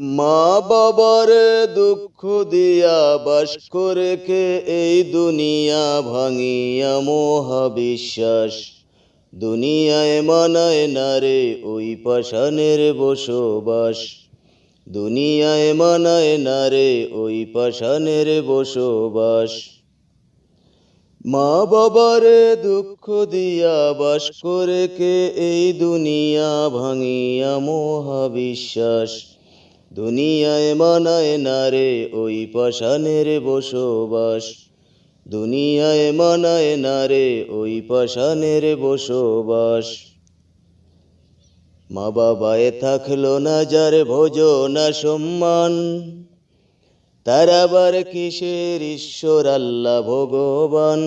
মা বাবার দুঃখ দিয়া বাস করে কে এই দুনিয়া ভাঙিয়া মহাবিশ্বাস। দুনিয়ায় মানায় না রে ওই পাষাণের বসবাস। দুনিয়ায় মানায় না রে ওই পাষাণের বসবাস। মা বাবারে দুঃখ দিয়া বাস করে কে এই দুনিয়া ভাঙিয়া মহাবিশ্বাস। দুনিয়ায় মানায় না রে ওই পাষাণের বসবাস। দুনিয়ায় মানায় না রে ওই পাষাণের বসবাস। মা বাবায় থাকল না যার ভোজনা সম্মান। তার আবার কিসের ঈশ্বর আল্লাহ ভগবান?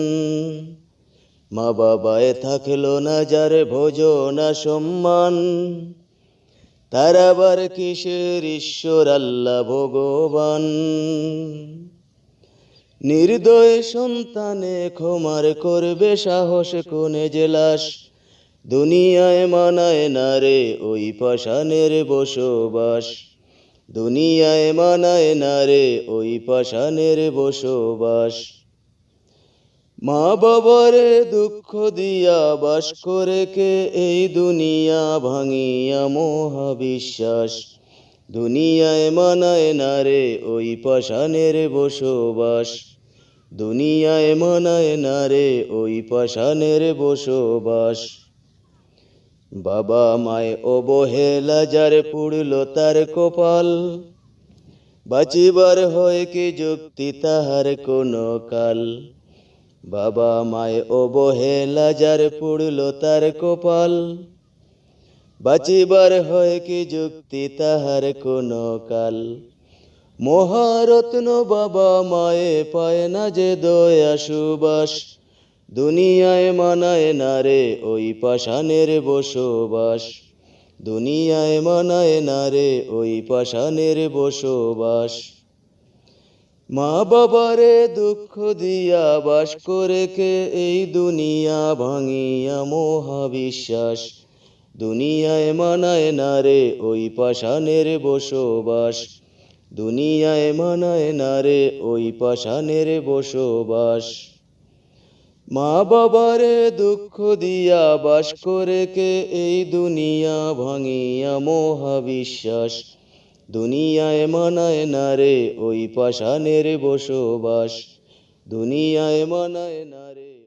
মা বাবায় থাকল না যার ভোজনা সম্মান। তার আবার কিসের ঈশ্বর আল্লাহ ভগবান। নির্দয় সন্তানে ক্ষমার করবে সাহস কোনে জেলাস দুনিয়ায় মানায় না রে ওই পাষাণের বসবাস। দুনিয়ায় মানায় না রে ওই পাষাণের বসবাস। মা বাবারে দুঃখ দিয়া বাস করে কে? এই দুনিয়া ভাঙিয়া মহাবিশ্বাস। দুনিয়ায় মানায় না রে ওই পাষাণের বসবাস। দুনিয়ায় মানায় না রে ওই পাষাণের বসবাস। বাবা মায় অবহেলা যার পুড়ল তার কপাল। বাঁচিবার হয় কি যুক্তি তাহার কোনো কাল। বাবা মায় অবহেলা যার পুড়ল তার কপাল। বাঁচিবার হয় কি যুক্তি তাহার কোনো কাল। মহারত্ন বাবা মায়ে পায় না যে দয়া সুবাস। দুনিয়ায় মানায় না রে ওই পাষাণের বসবাস। দুনিয়ায় মানায় না রে ওই পাষাণের বসবাস। মা বাবারে দুঃখ দিয়া বাস করে কে এই দুনিয়া ভাঙিয়া মহাবিশ্বাস। দুনিয়ায় মানায় না রে ওই পাষাণের বসবাস। দুনিয়ায় মানায় না রে ওই পাষাণের বসবাস। মা বাবারে দুঃখ দিয়া বাস করে কে এই দুনিয়া ভাঙিয়া মহাবিশ্বাস। দুনিয়ায় মানায় না রে ওই পাষাণের বসবাস। দুনিয়ায় মানায় না রে।